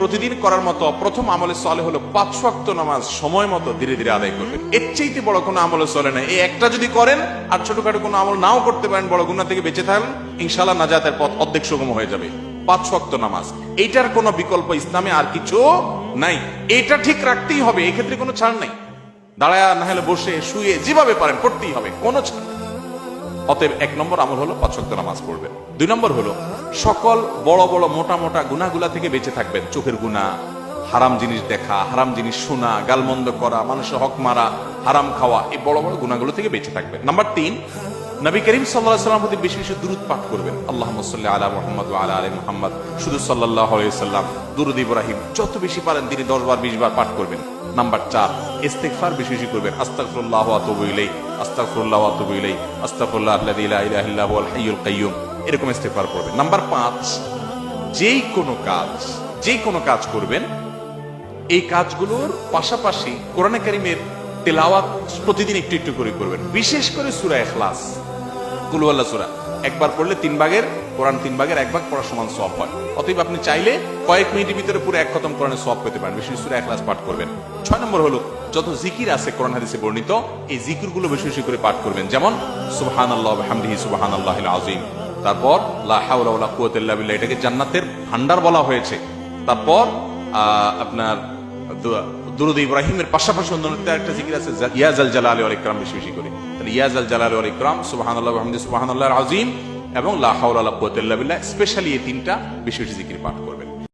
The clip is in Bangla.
প্রতিদিন করার মতো প্রথম আমলে চলে হলো পাঁচ ওয়াক্ত নামাজ সময় মতো ধীরে ধীরে আদায় করবেন। এর চাইতে বড় কোনো আমলে চলে না। এই একটা যদি করেন আর ছোটখাটো কোনো আমল নাও করতে পারেন, বড় গুণা থেকে বেঁচে থাকবেন ইনশাল্লাহ নাজাতের পথ অর্ধেক সুগম হয়ে যাবে। পাঁচ ওয়াক্ত নামাজ। এইটার কোনো বিকল্প ইসলামে আর কিছু নাই। এটা ঠিক রাখতেই হবে এক্ষেত্রে কোনো ছাড় নাই। দাঁড়ায় না হলে বসে, শুয়ে যেভাবে পারেন, করতেই হবে, কোনো ছাড় অতএব এক নম্বর আমল হলো পাঁচ ওয়াক্ত নামাজ পড়বেন। দুই নম্বর হলো সকল বড় বড় মোটা মোটা গুনাগুলা থেকে বেঁচে থাকবেন। চোখের গুণা, হারাম জিনিস দেখা, হারাম জিনিস শোনা, গালমন্দ করা, মানুষের হক মারা, হারাম খাওয়া, এই বড় বড় গুণাগুলো থেকে বেঁচে থাকবেন। নাম্বার তিন, নবী করিম সাল্লাহ সাল্লাম প্রতি বেশি বেশি দূরত পাঠ করবেন। আল্লাহ সাল্লি আলা মোহাম্মদ আলা আলী মোহাম্মদ। শুধু সাল্লাহ সাল্লাম দুরুদ ইব্রাহিম, যত বেশি পারেন তিনি দশ বার, বিশ বার পাঠ করবেন। নাম্বার চার, ইস্তেগফার বেশি বেশি করবেন। আস্তাগফিরুল্লাহ ওয়া আতুবু আস্তাগফিরুল্লাহ আল্লাযী লা ইলাহা ইল্লা হুয়াল হাইয়ুল কাইয়্যুম। এরকম ইস্তেগফার করবেন। নাম্বার পাঁচ, যেই কোনো কাজ, যেই কোনো কাজ করবেন, এই কাজগুলোর পাশাপাশি কোরআনে কারিমের তেলাওয়াত প্রতিদিন একটু একটু করে করবেন। বিশেষ করে সূরা ইখলাস। কুলওয়াল্লা সূরা। একবার পড়লে তিন ভাগের, কোরআন তিন ভাগের, এক ভাগ পড়ার সমান সব হয়। অতএব আপনি চাইলে কয়েক মিনিটের ভিতরে পুরো এক খতম কোরআনের সব পেতে পারেন। বেশি সূরা ইখলাস পাঠ করবেন। ছয় নম্বর হলো, যত জিকির আছে কোরআন হাদিসে বর্ণিত, এই জিকিরগুলো বেশি বেশি করে পাঠ করবেন। যেমন, সুবহানাল্লাহ, ওয়া বিহামদিহি, সুবহানাল্লাহিল আযীম। তারপর, লা হাওলা ওয়ালা বিল্লাহ, এটাকে জান্নাতের ভান্ডার বলা হয়েছে। তারপর আপনার দুরুদ ইব্রাহিমের পাশাপাশি অন্য একটা জিকির আছে ইয়াজ আল জালাল ওয়াল ইকরাম, বেশি বেশি করে। তাহলে ইয়াজ আল জালাল ওয়াল ইকরাম, সুবহানাল্লাহ, ওয়া সুবাহান আল্লাহ আজিম এবং লা হাওলা ওয়ালা কুওয়াতা ইল্লা বিল্লাহ, স্পেশালি এই তিনটা বেশি বেশি জিকির পাঠ করবেন